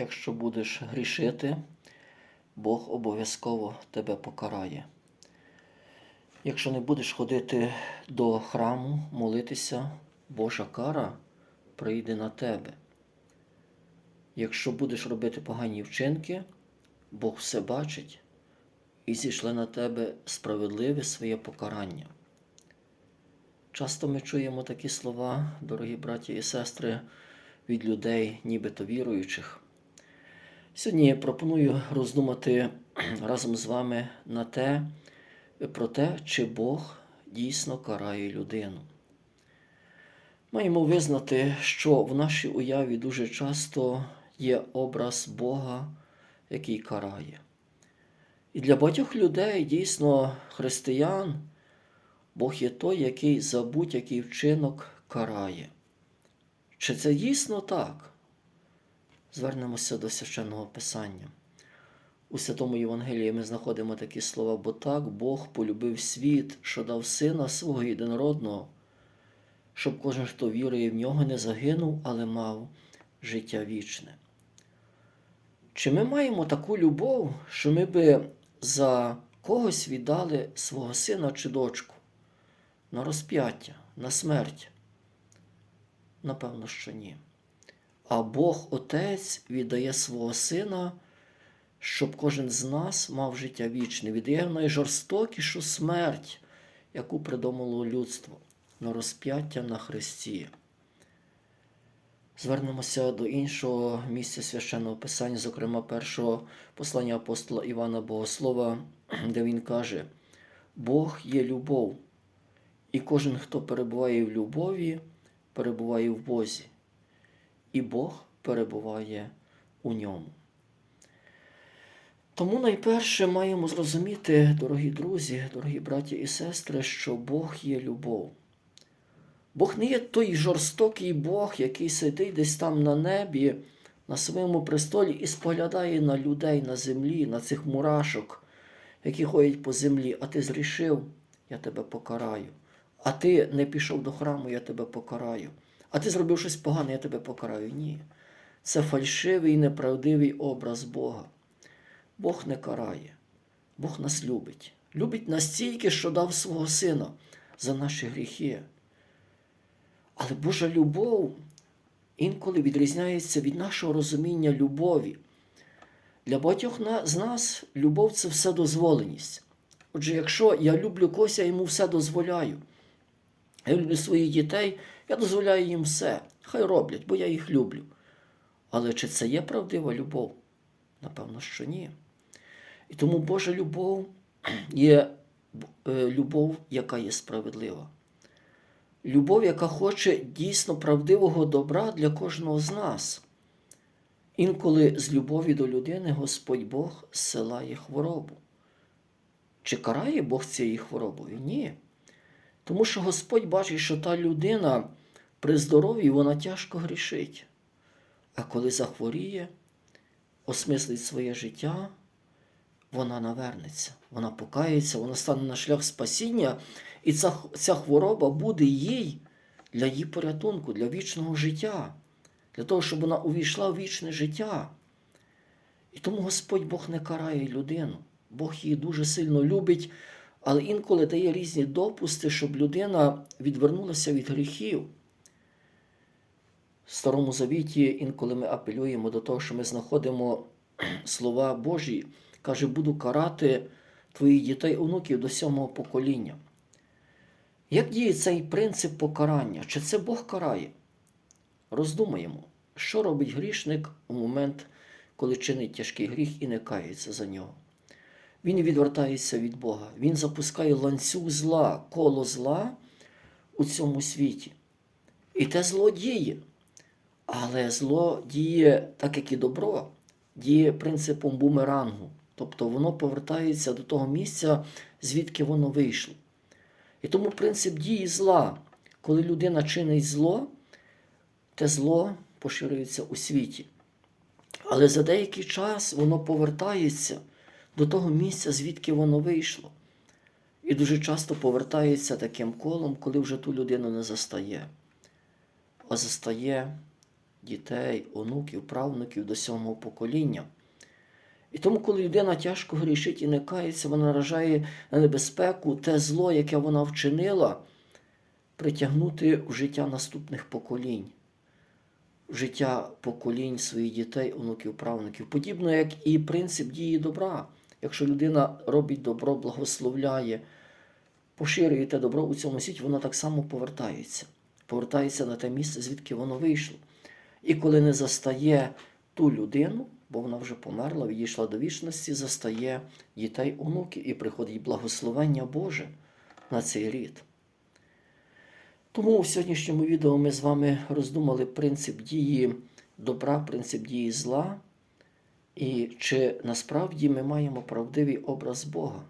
якщо будеш грішити, Бог обов'язково тебе покарає. Якщо не будеш ходити до храму, молитися, Божа кара прийде на тебе. Якщо будеш робити погані вчинки, Бог все бачить і зійшле на тебе справедливе своє покарання. Часто ми чуємо такі слова, дорогі браті і сестри, від людей, нібито віруючих. Сьогодні я пропоную роздумати разом з вами на те, про те, чи Бог дійсно карає людину. Маємо визнати, що в нашій уяві дуже часто є образ Бога, який карає. І для багатьох людей, дійсно, християн, Бог є той, який за будь-який вчинок карає. Чи це дійсно так? Звернемося до священного Писання. У Святому Євангелії ми знаходимо такі слова, бо так Бог полюбив світ, що дав Сина свого єдинородного, щоб кожен, хто вірує в нього, не загинув, але мав життя вічне. Чи ми маємо таку любов, що ми би за когось віддали свого сина чи дочку на розп'яття, на смерть? Напевно, що ні. А Бог Отець віддає свого Сина, щоб кожен з нас мав життя вічне, віддає найжорстокішу смерть, яку придумало людство на розп'яття на Христі. Звернемося до іншого місця священного Писання, зокрема першого послання апостола Івана Богослова, де він каже: Бог є любов, і кожен, хто перебуває в любові, перебуває в Бозі, і Бог перебуває у ньому. Тому найперше маємо зрозуміти, дорогі друзі, дорогі браті і сестри, що Бог є любов. Бог не є той жорстокий Бог, який сидить десь там на небі, на своєму престолі і споглядає на людей на землі, на цих мурашок, які ходять по землі, а ти зрішив, я тебе покараю. А ти не пішов до храму, я тебе покараю. А ти зробив щось погане, я тебе покараю. Ні. Це фальшивий і неправдивий образ Бога. Бог не карає, Бог нас любить. Любить настільки, що дав свого сина за наші гріхи. Але Божа любов інколи відрізняється від нашого розуміння любові. Для багатьох з нас любов це вседозволеність. Отже, якщо я люблю когось, я йому все дозволяю. Я люблю своїх дітей, я дозволяю їм все. Хай роблять, бо я їх люблю. Але чи це є правдива любов? Напевно, що ні. І тому Божа любов є любов, яка є справедлива. Любов, яка хоче дійсно правдивого добра для кожного з нас. Інколи з любові до людини Господь Бог зсилає хворобу. Чи карає Бог цією хворобою? Ні. Тому що Господь бачить, що та людина при здоров'ї вона тяжко грішить. А коли захворіє, осмислить своє життя, вона навернеться, вона покається, вона стане на шлях спасіння, і ця, ця хвороба буде їй для її порятунку, для вічного життя, для того, щоб вона увійшла в вічне життя. І тому Господь Бог не карає людину. Бог її дуже сильно любить, але інколи дає різні допусти, щоб людина відвернулася від гріхів. В Старому Завіті інколи ми апелюємо до того, що ми знаходимо слова Божі, каже, буду карати твоїх дітей, онуків до сьомого покоління. Як діє цей принцип покарання? Чи це Бог карає? Роздумаємо, що робить грішник у момент, коли чинить тяжкий гріх і не кається за нього. Він відвертається від Бога. Він запускає ланцюг зла, коло зла у цьому світі. І те зло діє. Але зло діє, так як і добро, діє принципом бумерангу. Тобто воно повертається до того місця, звідки воно вийшло. І тому принцип дії зла, коли людина чинить зло, те зло поширюється у світі. Але за деякий час воно повертається до того місця, звідки воно вийшло. І дуже часто повертається таким колом, коли вже ту людину не застає, а застає дітей, онуків, правнуків до сьомого покоління. І тому, коли людина тяжко грішить і не кається, вона наражає на небезпеку те зло, яке вона вчинила, притягнути в життя наступних поколінь, в життя поколінь своїх дітей, онуків, правнуків. Подібно як і принцип дії добра. Якщо людина робить добро, благословляє, поширює те добро у цьому світі, воно так само повертається. Повертається на те місце, звідки воно вийшло. І коли не застає ту людину, бо вона вже померла, відійшла до вічності, застає дітей, онуків і приходить благословення Боже на цей рід. Тому в сьогоднішньому відео ми з вами роздумали принцип дії добра, принцип дії зла, і чи насправді ми маємо правдивий образ Бога.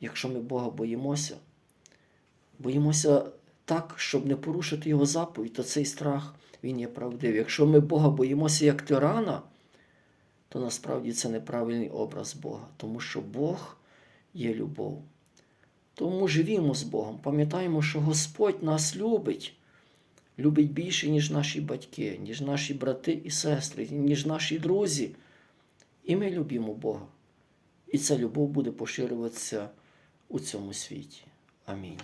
Якщо ми Бога боїмося, боїмося так, щоб не порушити Його заповідь, то цей страх він є правдивий. Якщо ми Бога боїмося як тирана, то насправді це неправильний образ Бога, тому що Бог є любов. Тому живімо з Богом. Пам'ятаємо, що Господь нас любить, любить більше, ніж наші батьки, ніж наші брати і сестри, ніж наші друзі. І ми любимо Бога. І ця любов буде поширюватися у цьому світі. Амінь.